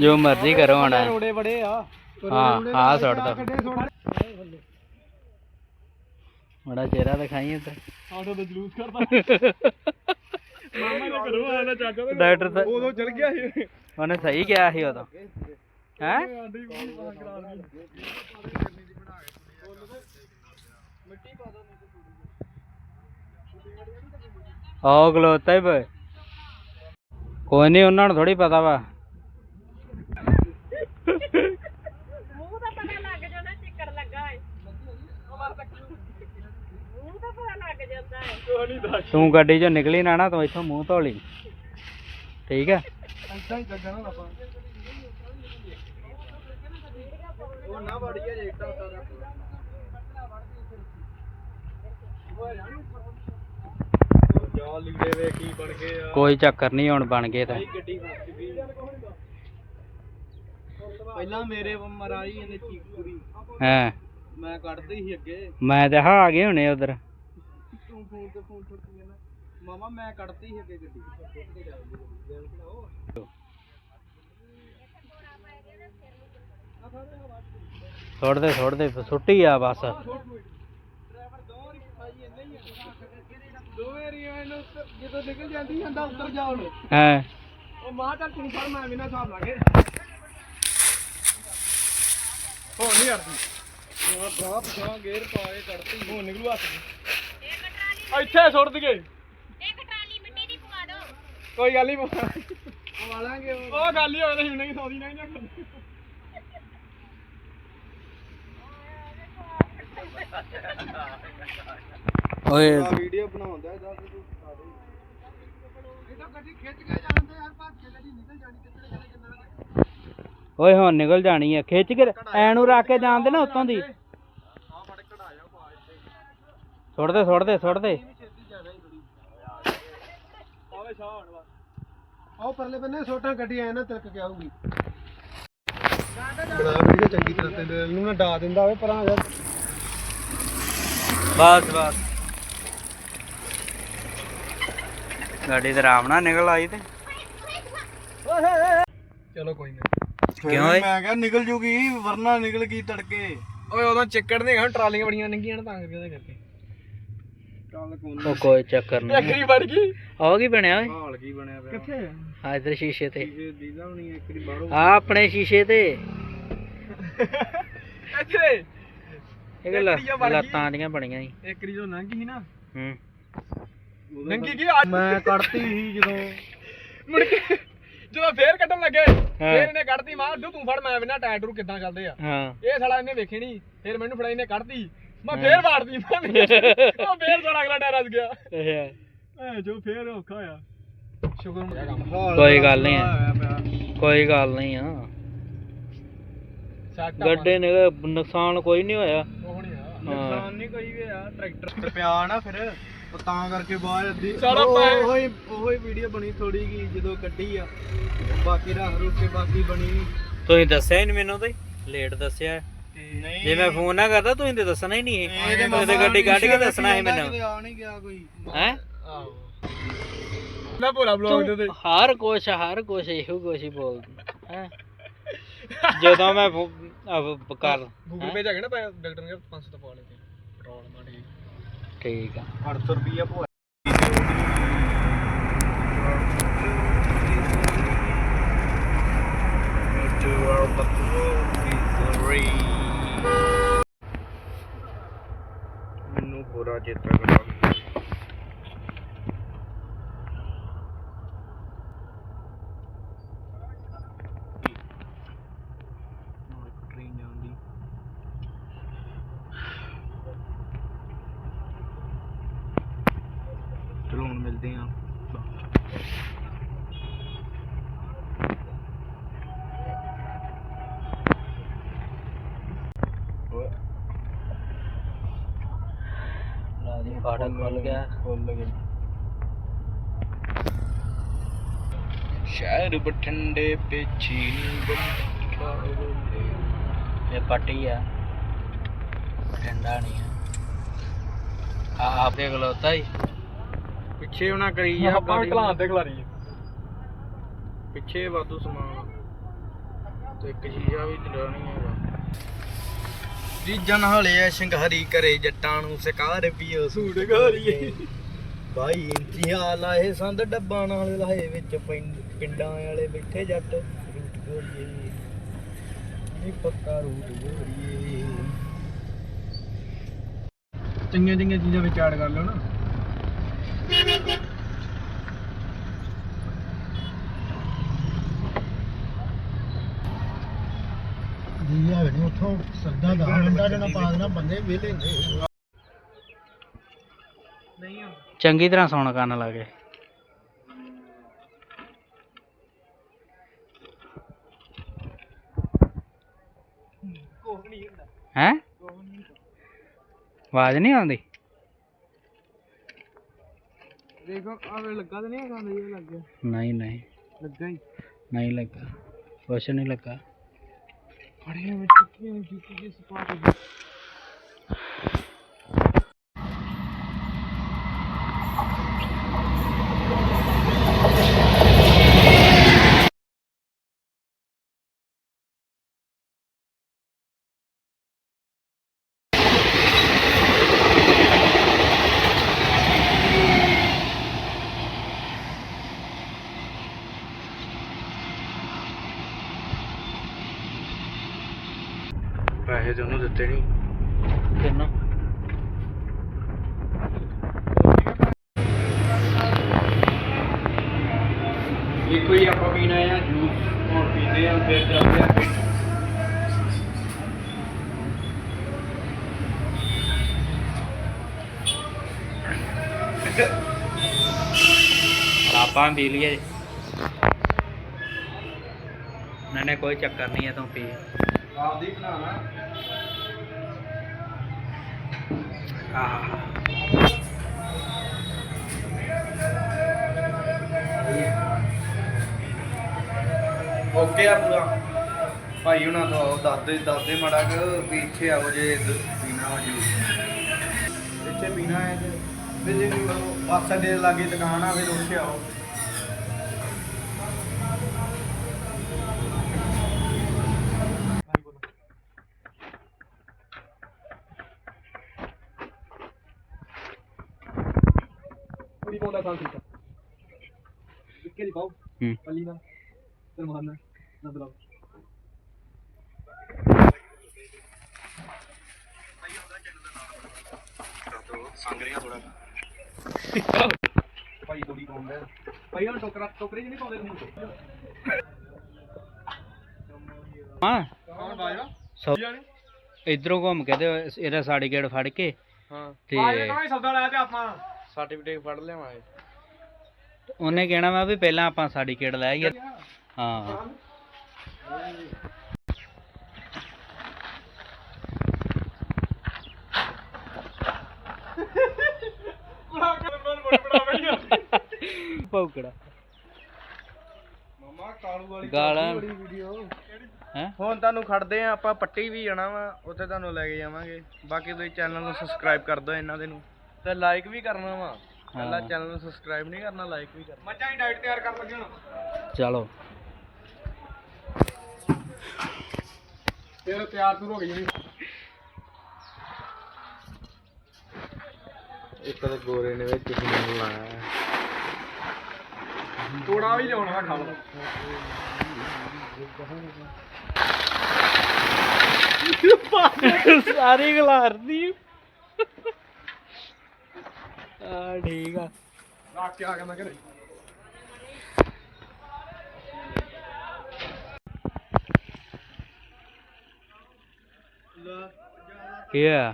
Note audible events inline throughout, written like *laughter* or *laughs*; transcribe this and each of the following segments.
ਜੋ ਮਰਜ਼ੀ ਕਰੋ ਹੁਣ ਰੋੜੇ ਬੜੇ ਆ। ਹਾਂ ਆ ਸੁੱਟ ਦੋ ਬੜਾ ਚਿਹਰਾ ਦਿਖਾਈ ਇੱਧਰ। ਆਟੋ ਤੇ ਜਲੂਸ ਕਰਦਾ ਮਾਮਾ ਨੇ ਘਰੋਂ ਆਇਆ ਨਾ ਚੱਕ ਡਾਕਟਰ ਤਾਂ ਉਦੋਂ ਚਲ ਗਿਆ ਸੀ। ਉਹਨੇ ਸਹੀ ਕਿਹਾ ਸੀ ਉਦੋਂ। ਹੈ? ਕਰਾ ਆਹ ਗਲੋਤਾ ਹੀ ਕੋਈ ਨਹੀਂ ਉਹਨਾਂ ਨੂੰ ਥੋੜੀ ਪਤਾ ਵਾ ਮੂੰਹ ਤਾਂ ਪਤਾ ਲੱਗ ਜਾਂਦਾ ਚਿੱਕੜ ਲੱਗਾ ਏ ਮੂੰਹ ਤਾਂ ਗੱਡੀ ਚੋਂ ਨਿਕਲੀ ਨਾ ਨਾ ਤੂੰ ਇੱਥੋਂ ਮੂੰਹ ਧੋ ਲਈ ਠੀਕ ਹੈ? ਐਦਾਂ ਆਪਾਂ। ਉਹ ਨਾ ਕੋਈ ਚੱਕਰ ਨਹੀਂ ਹੁਣ ਬਣ ਗਏ ਤਾਂ। ਪਹਿਲਾਂ ਮੇਰੇ ਮਰਾਈ ਇਹਨੇ ਚੀਕ ਪੂਰੀ ਹਾਂ? ਮੈਂ ਕੱਢਦੀ ਸੀ ਅੱਗੇ। ਮੈਂ ਤੇ ਹਾਂ ਆ ਗਏ ਹੋਣੇ ਉਧਰ। ਤੂੰ ਫੋਨ ਤੇ ਫੋਨ ਛੁੱਟੀ ਨਾ। ਮਾਮਾ ਮੈਂ ਕੱਢਤੀ ਸੀ ਅੱਗੇ ਗੱਡੀ। ਸੁੱਟ ਦੇ ਸੁੱਟ ਦੇ ਸੁੱਟੀ ਆ ਬਸ। ਹੀ ਆ। ਦੋ ਵਾਰੀ ਇਹਨੂੰ ਉੱਤੇ- ਜਦੋਂ ਨਿਕਲ ਜਾਂਦੀ ਜਾਂਦਾ ਉੱਤਰ ਜਾ ਹੁਣ। ਹਾਂ। ਉਹ ਮਾਂ ਚੱਲ ਤੂੰ ਫੜ ਮੈਂ ਵੀ ਨਾ ਹਿਸਾਬ ਲਾਗੇ ਹੋ ਨਹੀਂ ਕਰਦੀ ਉਹ ਬਰਾ ਪਛਾਂ ਗੇਰ ਪਾ ਕੇ ਕੱਢਤੀ। ਹੋ ਨਿਕਲੂ ਹੱਥ ਇੱਥੇ ਸੁੱਟ ਦਈਏ। ਇੱਕ ਟਰਾਲੀ ਮਿੱਟੀ ਦੀ ਪਵਾ ਦਿਓ ਕੋਈ ਗੱਲ ਨਹੀਂ ਪਵਾਲਾਂਗੇ ਉਹ ਗੱਲ ਹੀ ਹੋਵੇ ਤਾਂ ਨਹੀਂ ਸੌਦੀ ਨਹੀਂ ਨਾ ਓਏ। ਵੀਡੀਓ ਬਣਾਉਂਦਾ ਇਹਦਾ ਤੂੰ ਖਾ ਦੇ। ਇਹ ਤਾਂ ਗੱਡੀ ਖਿੱਚ ਕੇ ਜਾਂਦੇ ਯਾਰ ਭੱਜ ਕੇ ਗੱਡੀ ਨਿਕਲ ਜਾਣੀ ਕਿੱਧਰ ਜਾਣੇ ਕਿੰਨਾ ਓਏ ਹੁਣ ਨਿਕਲ ਜਾਣੀ ਆ ਖਿੱਚ ਕੇ ਐ ਨੂੰ ਰੱਖ ਕੇ ਜਾਂਦੇ ਨਾ ਉੱਤੋਂ ਦੀ ਆ ਫੜ ਕਢਾਇਆ ਪਾ ਇੱਥੇ ਸੁੱਟ ਦੇ ਸੁੱਟ ਦੇ ਸੁੱਟ ਦੇ। ਵੀ ਛੇਤੀ ਜ਼ਿਆਦਾ ਹੀ ਬੜੀ ਆਵੇ ਸ਼ਾਹ ਹੁਣ ਵਾ ਆਓ ਪਰਲੇ ਬੰਨੇ ਛੋਟਾ ਗੱਡੀ ਆਇਆ ਨਾ ਤਿਲਕ ਕੇ ਆਊਗੀ। ਚੰਗੀ ਤਰ੍ਹਾਂ ਤੇ ਇਹਨੂੰ ਨਾ ਡਾ ਦਿੰਦਾ ਹੋਵੇ ਪਰਾਂ ਯਾਰ ਬਸ ਬਸ। ਗਾੜੀ ਤੇ ਆਰਾਮ ਨਾਲ ਨਿਕਲ ਆਈ ਤੇ। ਚਲੋ ਕੋਈ ਨਹੀਂ ਕਿਉਂ ਓਏ? ਮੈਂ ਕਿਹਾ ਨਿਕਲ ਜੂਗੀ ਵਰਨਾ ਨਿਕਲ ਗਈ ਤੜਕੇ। ਓਏ ਉਦੋਂ ਚਿੱਕੜ ਨਹੀਂ ਹਨ ਟਰਾਲੀਆਂ ਬੜੀਆਂ ਨੰਗੀਆਂ ਨੇ ਤਾਂ ਕਰਕੇ ਉਹਦੇ ਕਰਕੇ। ਉਹ ਕੋਈ ਚੱਕਰ ਨਹੀਂ। ਵੜ ਗਈ। ਆਹ ਕੀ ਬਣਿਆ ਓਏ। ਹਾਲ ਕੀ ਬਣਿਆ ਪਿਆ? ਕਿੱਥੇ? ਆ ਇਧਰ ਸ਼ੀਸ਼ੇ ਤੇ। ਇਹ ਦੀਦਾ ਹੋਣੀ ਐਕਰੀ ਬਾਹਰੋਂ। ਆ ਆਪਣੇ ਸ਼ੀਸ਼ੇ ਤੇ। *laughs* ਇੱਥੇ। ਇਹ ਗੱਲ। ਲੱਤਾਂ ਦੀਆਂ ਬਣੀਆਂ ਸੀ। ਐਕਰੀ ਜੋ ਨੰਗੀ ਸੀ ਨਾ। ਹੂੰ। ਨੰਗੀ ਕੀ ਮੈਂ ਕੱਢਤੀ ਸੀ ਜਦੋਂ। ਮੁੜ ਕੇ ਜਦੋਂ ਫੇਰ ਕੱਢਣ ਲੱਗੇ ਫੇਰ ਇਹਨੇ ਕੱਢਤੀ। ਮਾਂ ਤੂੰ ਫੜ ਮੈਂ ਬਿਨਾ ਟਾਇਰ ਟਰੂ ਕਿੱਦਾਂ ਚੱਲਦੇ ਆ। ਹਾਂ। ਇਹ ਸਾਲਾ ਇਹਨੇ ਵੇਖੀ ਨਹੀਂ ਫੇਰ ਮੈਨੂੰ ਫੜਾਈ ਨੇ ਕੱਢਤੀ। ਮੈਂ ਫੇਰ ਵਾੜਦੀ ਮੈਂ ਉਹ ਫੇਰ *laughs* ਸਾਲਾ ਅਗਲਾ ਟਾਇਰ ਰਸ ਗਿਆ। ਅੱਛਾ ਐ ਜੋ ਫੇਰ ਔਖਾ ਹੋਇਆ ਸ਼ੁਕਰ ਕੋਈ ਗੱਲ ਨਹੀਂ ਆ। ਕੋਈ ਗੱਲ ਨਹੀਂ ਆ। ਗੱਡੇ ਨੇ ਨੁਕਸਾਨ ਕੋਈ ਨਹੀਂ ਹੋਇਆ। ਉਹ ਨਹੀਂ ਆ ਹਾਂ। ਨੁਕਸਾਨ ਨਹੀਂ ਕੋਈ ਵੀ ਆ ਟਰੈਕਟਰ ਪਿਆ ਨਾ ਫਿਰ ਤਾਂ ਕਰਕੇ ਬਾਹਰ ਅੱਧੀ ਸਾਰਾ ਉਹ- ਉਹੀ ਵੀਡੀਓ ਬਣੀ ਥੋੜੀ ਕੀ ਜਦੋਂ ਕੱਢੀ ਆ। ਬਾਕੀ ਰੱਖ ਰੁੱਕ ਕੇ ਬਾਕੀ ਬਣੀ। ਤੁਸੀਂ ਦੱਸਿਆ ਹੀ ਨਹੀਂ ਮੈਨੂੰ ਤੇ? ਲੇਟ ਦੱਸਿਆ। ਜੇ ਮੈਂ ਫੋਨ ਨਾ ਕਰਦਾ ਤੁਸੀਂ ਤੇ ਦੱਸਣਾ ਹੀ ਨਹੀਂ ਇਹ। ਇਹ ਤੇ ਤੁਸੀਂ ਮਾਮਾ ਗੱਡੀ ਕੱਢ ਕੇ ਦੱਸਣਾ ਸੀ ਮੈਨੂੰ। ਕਿਤੇ ਆ ਨਹੀਂ ਗਿਆ ਕੋਈ। ਹੈ? ਆਹੋ। ਨਾ ਪੂਰਾ ਬਲੌਗ ਦੇ ਤੇ। ਹਰ ਕੁਛ ਹਰ ਕੁਛ ਇਹੋ ਕੁਛ ਹੀ ਬੋਲਦਾ ਹੈ? ਜਦੋਂ ਮੈਂ ਕਰ ਗੂਗਲ ਪੇ ਜਾ ਕੇ ਨਾ ਪੈ ਡਾਕਟਰ ਨੇ 500 ਤਾਂ ਪਾ ਲਏ ਪੈਟਰੋਲ ਮਾੜੀ ਠੀਕ ਆ। 800 ਰੁਪਿਆ ਭੋ ਮੈਨੂੰ ਪੂਰਾ ਚੇਤਾ ਕਰਾ ਟ੍ਰੇਨ ਜਾਂਦੀ ਚਲੋ ਹੁਣ ਮਿਲਦੇ ਆਂ ਲਾ ਦੀ ਫਾਟਕ ਖੁੱਲ ਗਿਆ। ਖੁੱਲ ਗਿਆ। ਸ਼ਹਿਰ ਬਠਿੰਡੇ ਪੇਛੀ ਇਹ ਪੱਟੀ ਆ। ਠੰਡਾ ਨਹੀਂ ਆ। ਆ ਆਪ ਦੇ ਗਲੋਤਾ ਹੀ ਪਿੱਛੇ ਉਹਨਾਂ ਕਰੀ ਆ ਆਪਾਂ ਘਲਾਂ ਤੇ ਖਲਾਰੀ ਪਿੱਛੇ ਵਾਧੂ ਸਮਾਨ। ਤੇ ਇੱਕ ਸ਼ੀਸ਼ਾ ਵੀ ਚਲਾਉਣੀ ਹੈਗਾ ਰੀਜਨ ਹਲੇ ਐ ਸ਼ਿੰਗਾਰੀ ਕਰੇ ਜੱਟਾਂ ਨੂੰ ਸਕਾਰ ਪੀਓ ਸੂਟ ਗੋਰੀਏ ਬਾਈ ਇੰਤੀਆ ਲਾਏ ਸੰਦ ਡੱਬਾਂ ਨਾਲ ਲਾਏ ਵਿੱਚ ਪਿੰਡ- ਪਿੰਡਾਂ ਵਾਲੇ ਬੈਠੇ ਜੱਟ। ਰੂਟ ਗੋਰੀਏ ਨੀ ਪੱਕਾ ਰੂਟ ਗੋਰੀਏ ਚੰਗੀਆਂ ਚੰਗੀਆਂ ਚੀਜ਼ਾਂ ਵਿੱਚ ਐਡ ਕਰ ਲਓ ਨਾ। ਉੱਥੋਂ ਦਾ ਜਣਾ ਬੰਦੇ ਵਿਹਲੇ ਨੇ ਚੰਗੀ ਤਰ੍ਹਾਂ ਸੁਣ ਕੰਨ ਲਾ ਕੇ। ਕੋਹ ਨਹੀਂ ਹੁੰਦਾ ਹੈ? ਆਵਾਜ਼ ਨਹੀਂ ਆਉਂਦੀ। ਦੇਖੋ ਆਵੇ ਲੱਗਾ ਤਾਂ ਨਹੀਂ ਹੈਗਾ ਇਹ ਲੱਗ ਗਿਆ। ਨਹੀਂ ਨਹੀਂ। ਲੱਗਾ ਹੀ। ਨਹੀਂ ਲੱਗਾ। ਕੁਛ ਨਹੀਂ ਲੱਗਾ। ਫੜੇ ਵਿੱਚ ਚੁੱਕੀਆਂ ਜੁੱਤੀ ਦੀ ਨਹੀਂ ਕਿੰਨਾ? ਇੱਕੋ ਹੀ ਆਪਾਂ ਪੀਣਾ ਆ ਜੂਸ ਹੁਣ ਪੀਂਦੇ ਆ ਫਿਰ ਚੱਲਦੇ ਆ ਆਪਾਂ ਪੀ ਲਈਏ। ਨਹੀਂ ਨਹੀਂ ਕੋਈ ਚੱਕਰ ਨਹੀਂ ਹੈ ਤੂੰ ਪੀ। ਆਪਦੀ ਬਣਾਣਾ ਓਕੇ ਆ ਪੂਰਾ। ਭਾਈ ਹੁਣਾਂ ਤੋਂ ਆਓ ਦੱਸਦੇ ਦੱਸਦੇ ਮੜਾ ਕਿ ਵੀ ਇੱਥੇ ਆਓ ਜੇ ਪੀਣਾ ਹੋ ਜੂਸ ਇੱਥੇ ਪੀਣਾ ਹੈ ਤੇ ਜੇ ਪਾਸਾ ਦੇ ਲਾਗੇ ਦੁਕਾਨ ਆ, ਫਿਰ ਉੱਥੇ ਆਓ। ਕੁੜੀ ਪਾਉਂਦਾ ਸਾਂ ਠੀਕ ਆ ਇੱਕੇ ਦੀ ਪਾਓ। ਹੂੰ। ਪੱਲੀ ਨਾਲ ਸਲਮਾਨ ਨਾਲ ਨਾ ਬੁਲਾਓ ਭਾਈ ਥੋੜੀ ਪਾਉਂਦਾ। ਭਾਈ ਉਹ ਟੋਕਰਾ ਟੋਕਰੇ ਜਿਹੀ ਨਹੀਂ ਪਾਉਂਦੇ ਤੁਸੀਂ ਹਾਂ। ਕੌਣ ਬਾਜਵਾ ਸੌ ਜਾਣੀ ਇਧਰੋਂ ਘੁੰਮ ਕੇ ਤੇ ਇਹਦਾ ਸਾੜੀ ਗੇੜ ਫੜ ਕੇ ਹਾਂ। ਤੇ ਆਏ ਕਹਾਂ ਸੌਦਾ ਲਾਇਆ ਤੇ ਆਪਾਂ। ਸਰਟੀਫਿਕੇਟ ਫੜ ਲਿਆਵਾਂਗੇ। ਉਹਨੇ ਕਹਿਣਾ ਵਾ ਵੀ ਪਹਿਲਾਂ ਆਪਾਂ ਗੇੜ ਲੈ ਆਈਏ। ਹਾਂ। ਭੌਕੜਾ। ਮਮਾ ਕਾਲੂ ਵਾਲੀ ਗਾਲਾਂ। ਵੀਡੀਓ ਹੈ? ਹੁਣ ਤੁਹਾਨੂੰ ਖੜਦੇ ਆ ਆਪਾਂ ਪੱਟੀ ਵੀ ਜਾਣਾ ਵਾ ਉੱਥੇ ਤੁਹਾਨੂੰ ਲੈ ਕੇ ਜਾਵਾਂਗੇ। ਬਾਕੀ ਤੁਸੀਂ ਚੈਨਲ ਨੂੰ ਸਬਸਕ੍ਰਾਈਬ ਕਰ ਦਿਓ ਇਹਨਾਂ ਦੇ ਨੂੰ। ਤੇ ਲਾਈਕ ਵੀ ਕਰਨਾ ਵਾ। ਪਹਿਲਾਂ ਹਾਂ। ਚੈਨਲ ਨੂੰ ਸਬਸਕ੍ਰਾਈਬ ਨਹੀਂ ਕਰਨਾ ਲਾਈਕ ਵੀ ਕਰਨਾ। ਮੱਝਾਂ ਦੀ ਡਾਈਟ ਤਿਆਰ ਕਰਨ ਲੱਗੇ ਹੁਣ। ਚਲੋ। ਫਿਰ ਤਿਆਰ ਤੁਰ ਹੋ ਗਈ ਜੀ ਇੱਕ ਤਾਂ ਗੋਰੇ ਨੇ ਵਿੱਚ ਫੋਨ ਲਾਇਆ। ਤੋੜਾ ਵੀ ਲਿਆਉਣਾ ਖਾ ਲਓ ਸਾਰੀ ਗਲਾਰਦੀ ਆ ਠੀਕ ਆ। ਰੱਖ ਕੇ ਆ ਗਿਆ ਮੈਂ ਘਰੇ। ਕੀ ਆ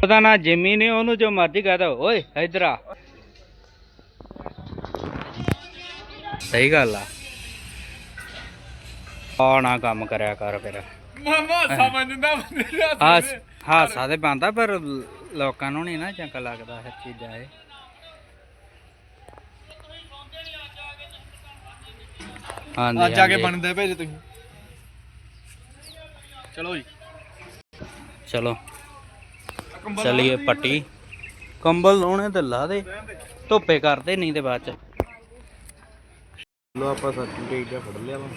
ਪਤਾ ਨਾ ਜਿਮੀ ਨੇ ਉਹਨੂੰ ਜੋ ਮਰਜ਼ੀ ਕਹਦਾ ਓਏ ਇਧਰ ਆ। ਸਹੀ ਗੱਲ ਆ। ਆ ਨਾ ਕੰਮ ਕਰਿਆ ਕਰ ਫਿਰ। ਮਾਮਾ ਸਮਝਦਾ ਬੰਦੇ ਦਾ ਹਾਸ ਹਾਸਾ ਤੇ ਬੰਦਾ ਪਰ ਲੋਕਾਂ ਨੂੰ ਨਹੀਂ ਨਾ ਚੰਗਾ ਲੱਗਦਾ ਹਰ ਚੀਜ਼ਾਂ ਇਹ। ਹਾਂਜੀ ਅੱਜ ਆ ਕੇ ਹਾਂਜੀ। ਬਣਦੇ ਭੇਜ ਤੁਸੀਂ। ਚਲੋ ਜੀ। ਚਲੋ। ਚਲੀਏ ਪੱਟੀ। ਕੰਬਲ ਲਾਉਣੇ ਤੇ ਲਾ ਦੇ। ਧੁੱਪੇ ਕਰਦੇ ਨਹੀਂ ਤੇ ਬਾਅਦ ਚ। ਲੋ ਆਪਾਂ ਸਰਟੀਫਿਕੇਟ ਜਿਹਾ ਫੜ ਲਿਆ ਵਾ।